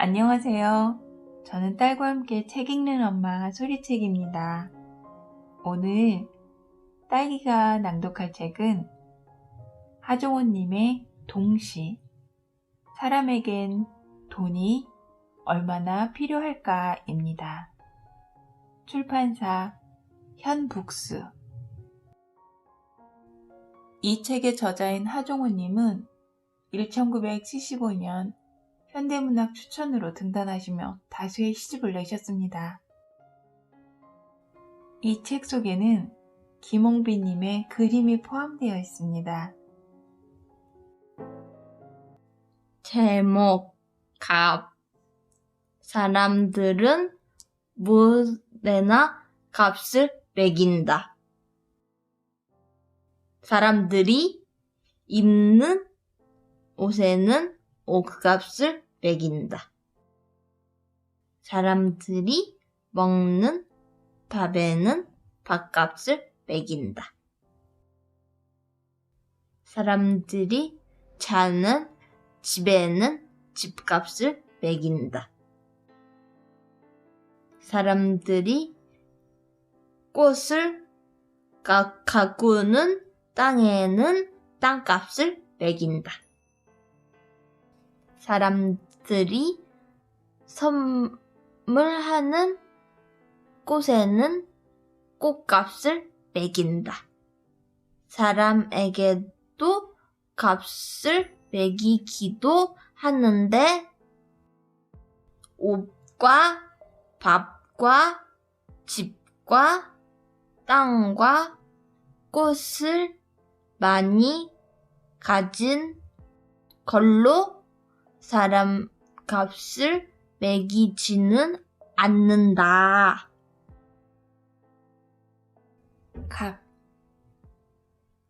안녕하세요. 저는 딸과 함께 책 읽는 엄마 소리책입니다. 오늘 딸기가 낭독할 책은 하종원님의 동시 사람에겐 돈이 얼마나 필요할까입니다. 출판사 현북스 이 책의 저자인 하종호님은 1975년 현대문학 추천으로 등단하시며 다수의 시집을 내셨습니다. 이 책 속에는 김홍빈님의 그림이 포함되어 있습니다. 제목, 값. 사람들은 무엇에나 값을 매긴다. 사람들이 입는 옷에는 옷값을 매긴다. 사람들이 먹는 밥에는 밥값을 매긴다. 사람들이 자는 집에는 집값을 매긴다. 사람들이 꽃을 가, 가꾸는 땅에는 땅값을 매긴다. 사람 들이 선물하는 꽃에는 꽃값을 매긴다. 사람에게도 값을 매기기도 하는데 옷과 밥과 집과 땅과 꽃을 많이 가진 걸로 사람 값을 매기지는 않는다. 값.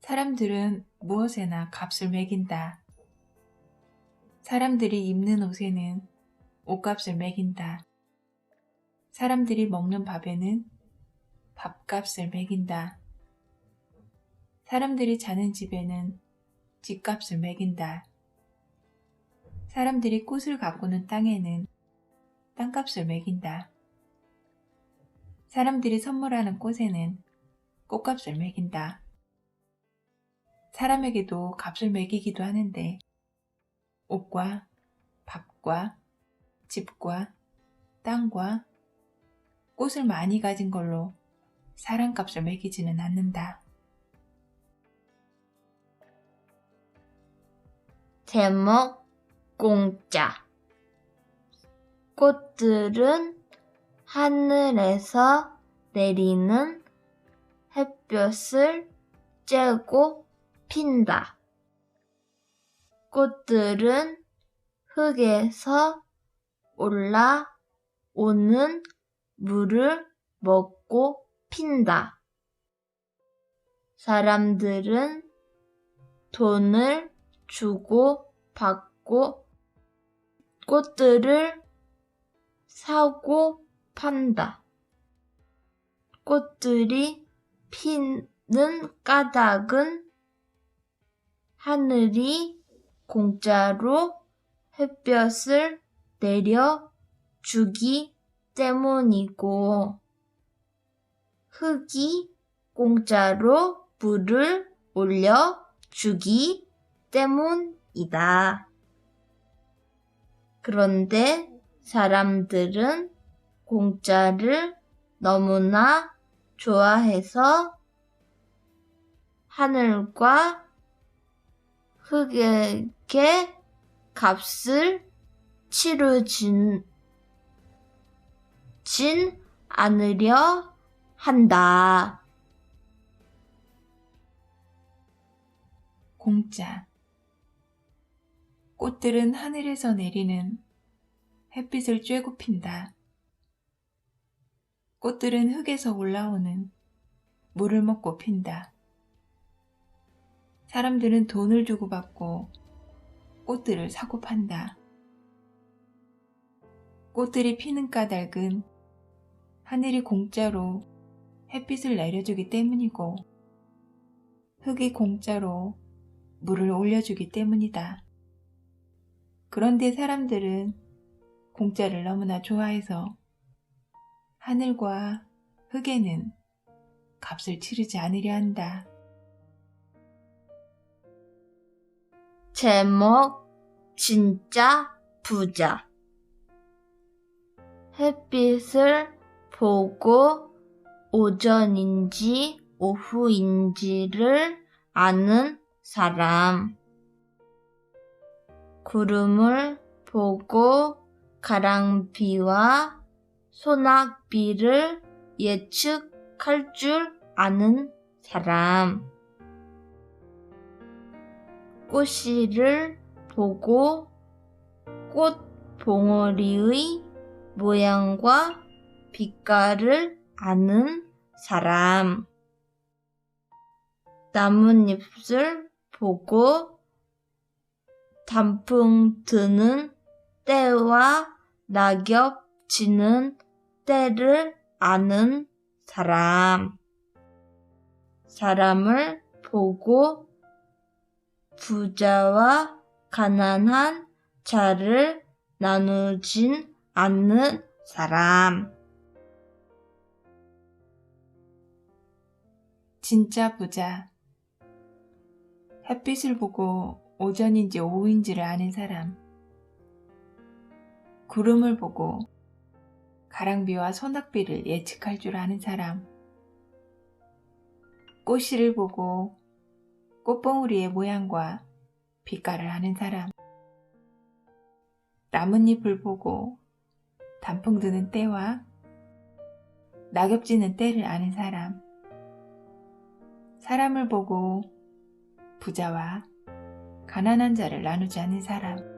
사람들은 무엇에나 값을 매긴다. 사람들이 입는 옷에는 옷값을 매긴다. 사람들이 먹는 밥에는 밥값을 매긴다. 사람들이 자는 집에는 집값을 매긴다. 사람들이 꽃을 가꾸는 땅에는 땅값을 매긴다. 사람들이 선물하는 꽃에는 꽃값을 매긴다. 사람에게도 값을 매기기도 하는데 옷과 밥과 집과 땅과 꽃을 많이 가진 걸로 사람값을 매기지는 않는다. 제목 공짜 꽃들은 하늘에서 내리는 햇볕을 쬐고 핀다. 꽃들은 흙에서 올라오는 물을 먹고 핀다. 사람들은 돈을 주고 받고 꽃들을 사고 판다. 꽃들이 피는 까닭은 하늘이 공짜로 햇볕을 내려 주기 때문이고 흙이 공짜로 물을 올려 주기 때문이다. 그런데 사람들은 공짜를 너무나 좋아해서 하늘과 흙에게 값을 치르진 진 않으려 한다. 공짜. 꽃들은 하늘에서 내리는 햇빛을 쬐고 핀다. 꽃들은 흙에서 올라오는 물을 먹고 핀다. 사람들은 돈을 주고 받고 꽃들을 사고 판다. 꽃들이 피는 까닭은 하늘이 공짜로 햇빛을 내려주기 때문이고 흙이 공짜로 물을 올려주기 때문이다. 그런데 사람들은 공짜를 너무나 좋아해서 하늘과 흙에는 값을 치르지 않으려 한다. 제목 진짜 부자 햇빛을 보고 오전인지 오후인지를 아는 사람 구름을 보고 가랑비와 소낙비를 예측할 줄 아는 사람 꽃씨를 보고 꽃 봉오리의 모양과 빛깔을 아는 사람. 나뭇잎을 보고 단풍 드는 때와 낙엽 지는 때를 아는 사람. 사람을 보고 부자와 가난한 자를 나누진 않는 사람. 진짜 부자. 햇빛을 보고 오전인지 오후인지를 아는 사람. 구름을 보고 가랑비와 소낙비를 예측할 줄 아는 사람. 꽃씨를 보고 꽃봉우리의 모양과 빛깔을 아는 사람. 나뭇잎을 보고 단풍 드는 때와 낙엽 지는 때를 아는 사람. 사람을 보고 부자와 가난한 자를 나누지 않는 사람.